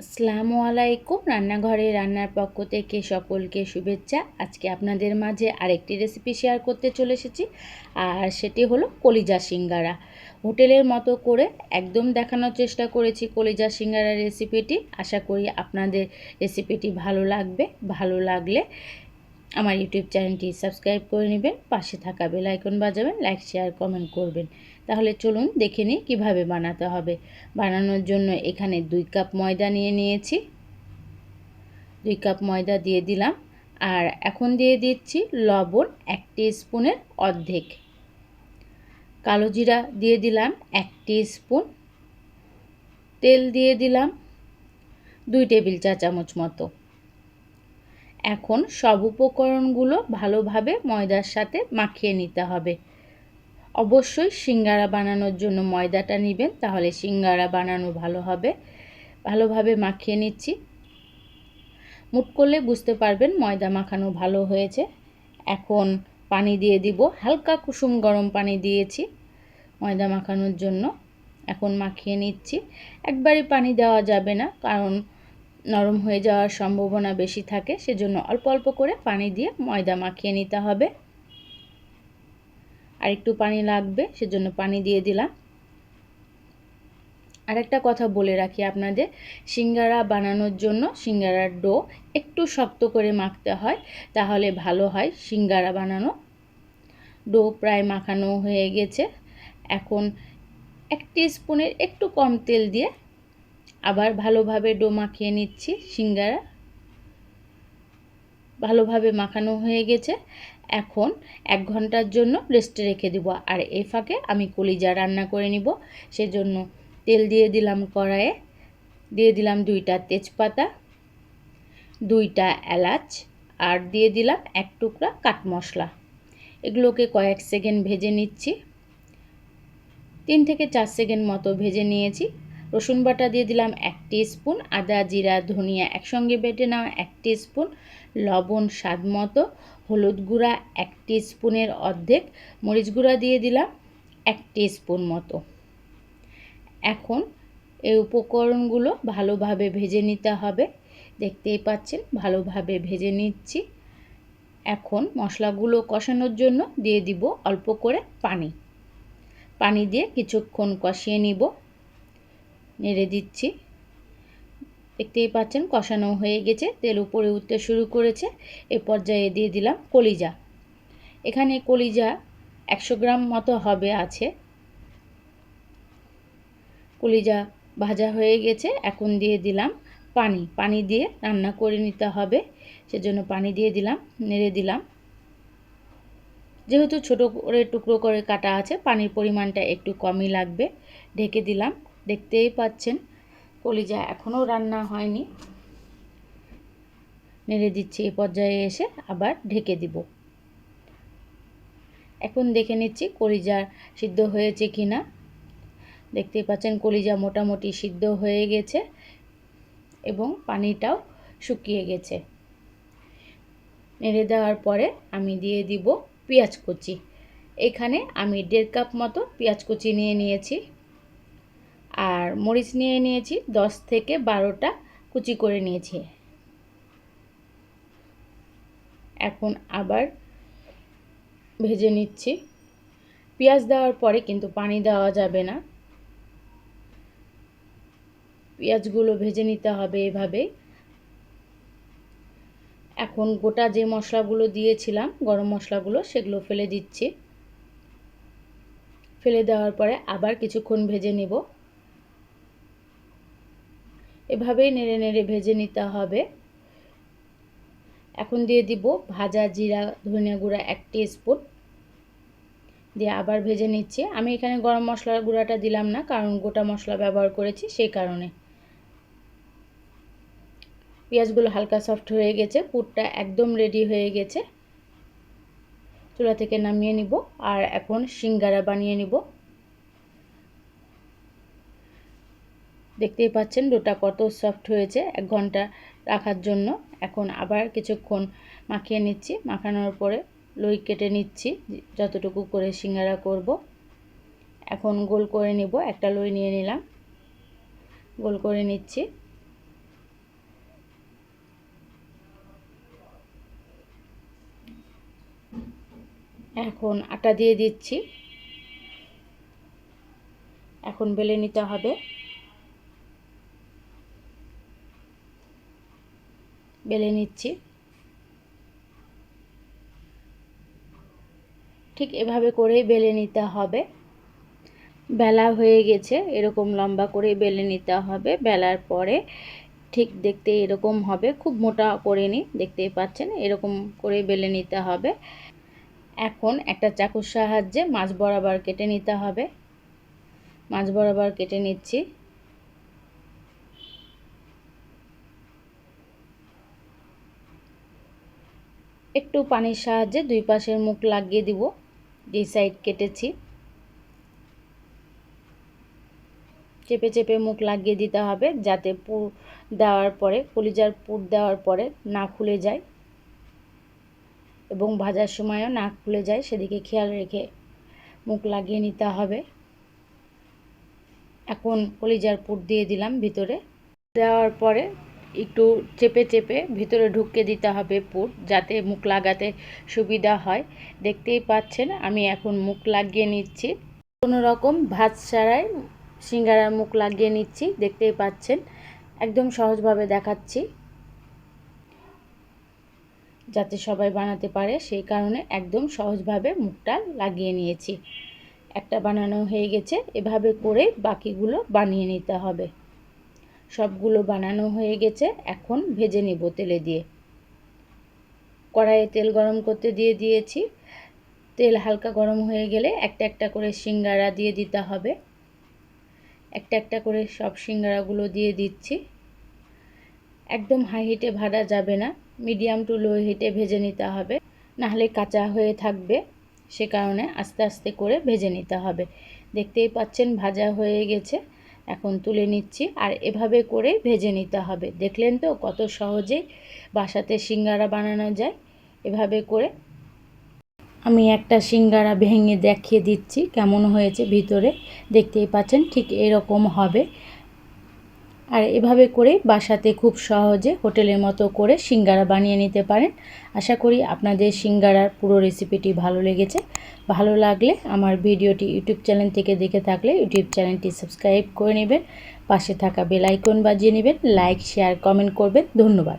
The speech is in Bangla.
আসসালামু আলাইকুম রান্নাঘরে রান্নার পক্ষ থেকে সকলকে শুভেচ্ছা। আজকে আপনাদের মাঝে আরেকটি রেসিপি শেয়ার করতে চলে এসেছি, আর সেটি হলো কলিজা সিঙ্গারা। হোটেলের মতো করে একদম দেখানোর চেষ্টা করেছি কলিজা সিঙ্গারা রেসিপিটি আশা করি আপনাদের রেসিপিটি ভালো লাগবে। ভালো লাগলে আমার ইউটিউব চ্যানেলটি সাবস্ক্রাইব করে নেবেন। পাশে থাকা বেল আইকন বাজাবেন লাইক শেয়ার কমেন্ট করবেন। তাহলে চলুন দেখে নিই কীভাবে বানাতে হবে। বানানোর জন্য এখানে দুই কাপ ময়দা নিয়ে নিয়েছি। দুই কাপ ময়দা দিয়ে দিলাম। আর এখন দিয়ে দিচ্ছি লবণ এক স্পুনের অর্ধেক। কালো জিরা দিয়ে দিলাম এক স্পুন তেল দিয়ে দিলাম দুই টেবিল চা চামচ মতো। এখন সব উপকরণগুলো ভালোভাবে ময়দার সাথে মাখিয়ে নিতে হবে। অবশ্যই সিঙ্গারা বানানোর জন্য ময়দাটা নেবেন, তাহলে সিঙ্গারা বানানো ভালো হবে। ভালোভাবে মাখিয়ে নিচ্ছি। মুট করলে বুঝতে পারবেন ময়দা মাখানো ভালো হয়েছে। এখন পানি দিয়ে দিব, হালকা কুসুম গরম পানি দিয়েছি ময়দা মাখানোর জন্য। এখন মাখিয়ে নিচ্ছি। একবারই পানি দেওয়া যাবে না, কারণ নরম হয়ে যাওয়ার সম্ভাবনা বেশি থাকে, সেজন্য অল্প অল্প করে পানি দিয়ে ময়দা মাখিয়ে নিতে হবে। আর একটু পানি লাগবে, সেজন্য পানি দিয়ে দিলাম। আরেকটা কথা বলে রাখি আপনাদের, সিঙ্গারা বানানোর জন্য সিঙ্গারার ডো একটু শক্ত করে মাখতে হয়, তাহলে ভালো হয় সিঙ্গারা বানানো। ডো প্রায় মাখানো হয়ে গেছে। এখন এক স্পুনের একটু কম তেল দিয়ে আবার ভালোভাবে ডো মাখিয়ে নিচ্ছি সিঙ্গারা। ভালোভাবে মাখানো হয়ে গেছে। এখন এক ঘণ্টার জন্য রেস্টে রেখে দেব। আর এই ফাঁকে আমি কলিজা রান্না করে নিব। সেজন্য তেল দিয়ে দিলাম কড়াইয়ে। দিয়ে দিলাম দুইটা তেজপাতা, দুইটা এলাচ, আর দিয়ে দিলাম এক টুকরা কাট মশলা। এগুলোকে কয়েক সেকেন্ড ভেজে নিচ্ছি। তিন থেকে চার সেকেন্ড মতো ভেজে নিয়েছি। রসুন বাটা দিয়ে দিলাম এক স্পুন আদা, জিরা, ধনিয়া একসঙ্গে বেটে নেওয়া এক স্পুন লবণ স্বাদ মতো, হলুদ গুঁড়া এক স্পুনের অর্ধেক, মরিচ গুঁড়া দিয়ে দিলাম এক স্পুন মতো। এখন এই উপকরণগুলো ভালোভাবে ভেজে নিতে হবে। দেখতেই পাচ্ছেন, ভালোভাবে ভেজে নিচ্ছি। এখন মশলাগুলো কষানোর জন্য দিয়ে দিব অল্প করে পানি। পানি দিয়ে কিছুক্ষণ কষিয়ে নিব। নেড়ে দিচ্ছি। দেখতেই পাচ্ছেন কষানো হয়ে গেছে, তেল উপরে উঠতে শুরু করেছে। এ পর্যায়ে দিয়ে দিলাম কলিজা। এখানে কলিজা একশো গ্রাম মতো হবে আছে। কলিজা ভাজা হয়ে গেছে, এখন দিয়ে দিলাম পানি। পানি দিয়ে রান্না করে নিতে হবে, সেজন্য পানি দিয়ে দিলাম, নেড়ে দিলাম। যেহেতু ছোট করে টুকরো করে কাটা আছে, পানির পরিমাণটা একটু কমই লাগবে। ঢেকে দিলাম, দেখতেই পাচ্ছেন কলিজা এখনও রান্না হয়নি। নেড়ে দিচ্ছি এ পর্যায়ে এসে আবার ঢেকে দিব। এখন দেখে নিচ্ছি কলিজা সিদ্ধ হয়েছে কি না দেখতেই পাচ্ছেন কলিজা মোটামুটি সিদ্ধ হয়ে গেছে এবং পানিটাও শুকিয়ে গেছে। নেড়ে দেওয়ার পরে আমি দিয়ে দিব পেঁয়াজ কুচি। এখানে আমি দেড় কাপ মতো পেঁয়াজ কুচি নিয়ে নিয়েছি। আর মরিচ নিয়ে নিয়েছি, দশ থেকে বারোটা কুচি করে নিয়েছি। এখন আবার ভেজে নিচ্ছি। পেঁয়াজ দেওয়ার পরে কিন্তু পানি দেওয়া যাবে না। পেঁয়াজগুলো ভেজে নিতে হবে এভাবে এখন গোটা যে মশলাগুলো দিয়েছিলাম, গরম মশলাগুলো, সেগুলো ফেলে দিচ্ছি। ফেলে দেওয়ার পরে আবার কিছুক্ষণ ভেজে নেব। এভাবেই নেড়ে নেড়ে ভেজে নিতে হবে। এখন দিয়ে দিব ভাজা জিরা, ধনিয়া গুঁড়া এক স্পুন দিয়ে আবার ভেজে নিচ্ছি। আমি এখানে গরম মশলার গুঁড়াটা দিলাম না, কারণ গোটা মশলা ব্যবহার করেছি সেই কারণে। পেঁয়াজগুলো হালকা সফট হয়ে গেছে, পুরটা একদম রেডি হয়ে গেছে। চুলা থেকে নামিয়ে নিব, আর এখন সিঙ্গারা বানিয়ে নিব। দেখতেই পাচ্ছেন ডোটা কত সফট হয়েছে এক ঘণ্টা রাখার জন্য। এখন আবার কিছুক্ষণ মাখিয়ে নিচ্ছি। মাখানোর পরে লই কেটে নিচ্ছি, যতটুকু করে সিঙ্গারা করব। এখন গোল করে নিব, একটা লই নিয়ে নিলাম। গোল করে নিচ্ছি। এখন আটা দিয়ে দিচ্ছি। এখন বেলে নিতে হবে। বেলে নিচ্ছি। ঠিক এভাবে করেই বেলে নিতে হবে। বেলা হয়ে গেছে, এরকম লম্বা করে বেলে নিতে হবে। বেলার পরে ঠিক দেখতে এরকম হবে, খুব মোটা করে নি, দেখতেই পাচ্ছেন, এরকম করে বেলে নিতে হবে। এখন একটা চাকুর সাহায্যে মাছ বরাবর কেটে নিতে হবে। মাছ বরাবর কেটে নিচ্ছি। একটু পানির সাহায্যে দুই পাশের মুখ লাগিয়ে দিব, যেই সাইড কেটেছি। চেপে চেপে মুখ লাগিয়ে দিতে হবে, যাতে পুর দেওয়ার পরে, কলিজার পুর দেওয়ার পরে না খুলে যায় এবং ভাজার সময়ও না খুলে যায়। সেদিকে খেয়াল রেখে মুখ লাগিয়ে নিতে হবে। এখন কলিজার পুর দিয়ে দিলাম ভিতরে। দেওয়ার পরে একটু চেপে চেপে ভিতরে ঢুকিয়ে দিতে হবে পুর, যাতে মুখ লাগাতে সুবিধা হয়। দেখতেই পাচ্ছেন, আমি এখন মুখ লাগিয়ে নিচ্ছি। কোনো রকম ভাত ছাড়াই সিঙ্গারার মুখ লাগিয়ে নিচ্ছি, দেখতেই পাচ্ছেন। একদম সহজভাবে দেখাচ্ছি। যাতে সবাই বানাতে পারে, সেই কারণে একদম সহজভাবে মুখটা লাগিয়ে নিয়েছি। একটা বানানো হয়ে গেছে, এভাবে করে বাকিগুলো বানিয়ে নিতে হবে। সবগুলো বানানো হয়ে গেছে, এখন ভেজে নেব তেলে দিয়ে। কড়াইয়ে তেল গরম করতে দিয়ে দিয়েছি। তেল হালকা গরম হয়ে গেলে একটা একটা করে সিঙ্গারা দিয়ে দিতে হবে। একটা একটা করে সব সিঙ্গারাগুলো দিয়ে দিচ্ছি। একদম হাই হিটে ভাজা যাবে না মিডিয়াম টু লো হিটে ভেজে নিতে হবে। নাহলে কাঁচা হয়ে থাকবে, সে কারণে আস্তে আস্তে করে ভেজে নিতে হবে। দেখতেই পাচ্ছেন ভাজা হয়ে গেছে। এখন তুলে নিচ্ছি আর এভাবে করে ভেজে নিতে হবে। দেখলেন তো কত সহজে বাসাতে সিঙ্গারা বানানো যায়? এভাবে করে আমি একটা সিঙ্গারা ভেঙে দেখিয়ে দিচ্ছি কেমন হয়েছে ভিতরে। দেখতেই পাচ্ছেন ঠিক এরকম হবে। আর এভাবে করে বাসাতে খুব সহজে হোটেলের মতো করে সিঙ্গারা বানিয়ে নিতে পারেন। আশা করি আপনাদের সিঙ্গারার পুরো রেসিপিটি ভালো লেগেছে। ভালো লাগলে আমার ভিডিওটি ইউটিউব চ্যানেল থেকে দেখে থাকলে ইউটিউব চ্যানেলটি সাবস্ক্রাইব করে নেবেন। পাশে থাকা বেল আইকন বাজিয়ে নেবেন, লাইক, শেয়ার, কমেন্ট করবেন। ধন্যবাদ।